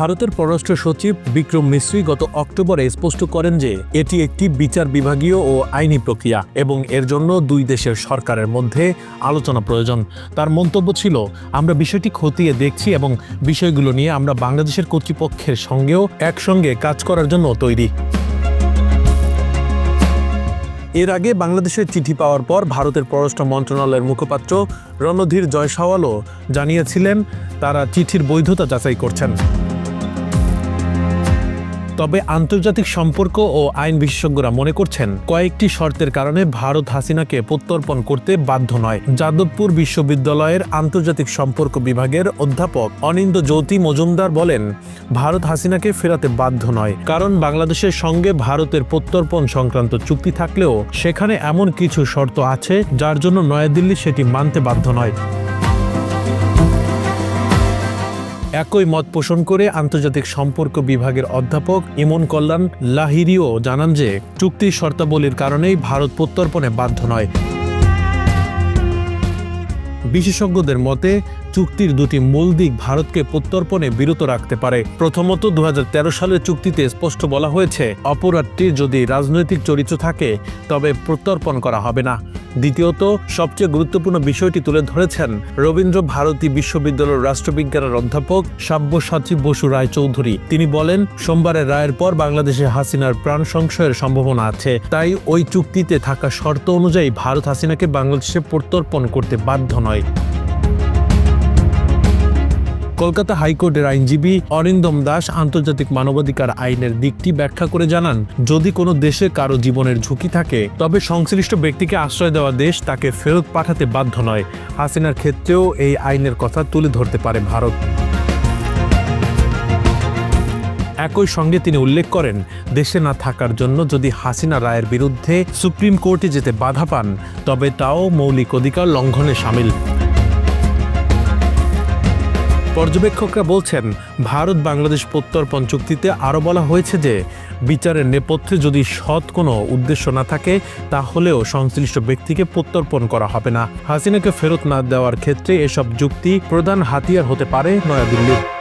ভারতের পররাষ্ট্র সচিব বিক্রম মিশ্রি গত অক্টোবরে স্পষ্ট করেন যে এটি একটি বিচার বিভাগীয় ও আইনি প্রক্রিয়া এবং এর জন্য দুই দেশের সরকারের মধ্যে আলোচনা প্রয়োজন। তার মন্তব্য ছিল, আমরা বিষয়টি খতিয়ে দেখছি এবং বিষয়গুলো নিয়ে আমরা বাংলাদেশের কর্তৃপক্ষের সঙ্গেও একসঙ্গে কাজ করার জন্য তৈরি। এর আগে বাংলাদেশের চিঠি পাওয়ার পর ভারতের পররাষ্ট্র মন্ত্রণালয়ের মুখপাত্র রণধীর জয়সওয়ালও জানিয়েছিলেন, তারা চিঠির বৈধতা যাচাই করছেন। তবে আন্তর্জাতিক সম্পর্ক ও আইন বিশেষজ্ঞরা মনে করছেন, কয়েকটি শর্তের কারণে ভারত হাসিনাকে প্রত্যর্পণ করতে বাধ্য নয়। যাদবপুর বিশ্ববিদ্যালয়ের আন্তর্জাতিক সম্পর্ক বিভাগের অধ্যাপক অনিন্দ জ্যোতি মজুমদার বলেন, ভারত হাসিনাকে ফেরাতে বাধ্য নয়, কারণ বাংলাদেশের সঙ্গে ভারতের প্রত্যর্পণ সংক্রান্ত চুক্তি থাকলেও সেখানে এমন কিছু শর্ত আছে যার জন্য নয়াদিল্লি সেটি মানতে বাধ্য নয়। একই মত পোষণ করে আন্তর্জাতিক সম্পর্ক বিভাগের অধ্যাপক ইমন কল্যাণ লাহিরিও জানান যে, চুক্তির শর্তাবলীর কারণেই ভারত প্রত্যর্পণে বাধ্য নয়। বিশেষজ্ঞদের মতে, চুক্তির দুটি মূল দিক ভারতকে প্রত্যর্পণে বিরত রাখতে পারে। প্রথমত দু হাজার তেরো সালের চুক্তিতে স্পষ্ট বলা হয়েছে, অপরাধটি যদি রাজনৈতিক চরিত্র থাকে, তবে প্রত্যর্পণ করা হবে না। দ্বিতীয়ত, সবচেয়ে গুরুত্বপূর্ণ বিষয়টি তুলে ধরেছেন রবীন্দ্র ভারতী বিশ্ববিদ্যালয়ের রাষ্ট্রবিজ্ঞানের অধ্যাপক সাব্যসাচী বসু রায় চৌধুরী তিনি বলেন, সোমবারের রায়ের পর বাংলাদেশে হাসিনার প্রাণ সংশয়ের সম্ভাবনা আছে। তাই ওই চুক্তিতে থাকা শর্ত অনুযায়ী ভারত হাসিনাকে বাংলাদেশে প্রত্যর্পণ করতে বাধ্য নয়। কলকাতা হাইকোর্টের আইনজীবী অরিন্দম দাস আন্তর্জাতিক মানবাধিকার আইনের দিকটি ব্যাখ্যা করে জানান, যদি কোনো দেশে কারও জীবনের ঝুঁকি থাকে, তবে সংশ্লিষ্ট ব্যক্তিকে আশ্রয় দেওয়া দেশ তাকে ফেরত পাঠাতে বাধ্য নয়। হাসিনার ক্ষেত্রেও এই আইনের কথা তুলে ধরতে পারে ভারত। একই সঙ্গে তিনি উল্লেখ করেন, দেশে না থাকার জন্য যদি হাসিনা রায়ের বিরুদ্ধে সুপ্রিম কোর্টে যেতে বাধা পান, তবে তাও মৌলিক অধিকার লঙ্ঘনে সামিল। পর্যবেক্ষকরা বলছেন, ভারত বাংলাদেশ প্রত্যর্পণ চুক্তিতে আরও বলা হয়েছে যে, বিচারের নেপথ্যে যদি সৎ কোনো উদ্দেশ্য না থাকে, তাহলেও সংশ্লিষ্ট ব্যক্তিকে প্রত্যর্পণ করা হবে না। হাসিনাকে ফেরত না দেওয়ার ক্ষেত্রে এসব যুক্তি প্রধান হাতিয়ার হতে পারে নয়াদিল্লির।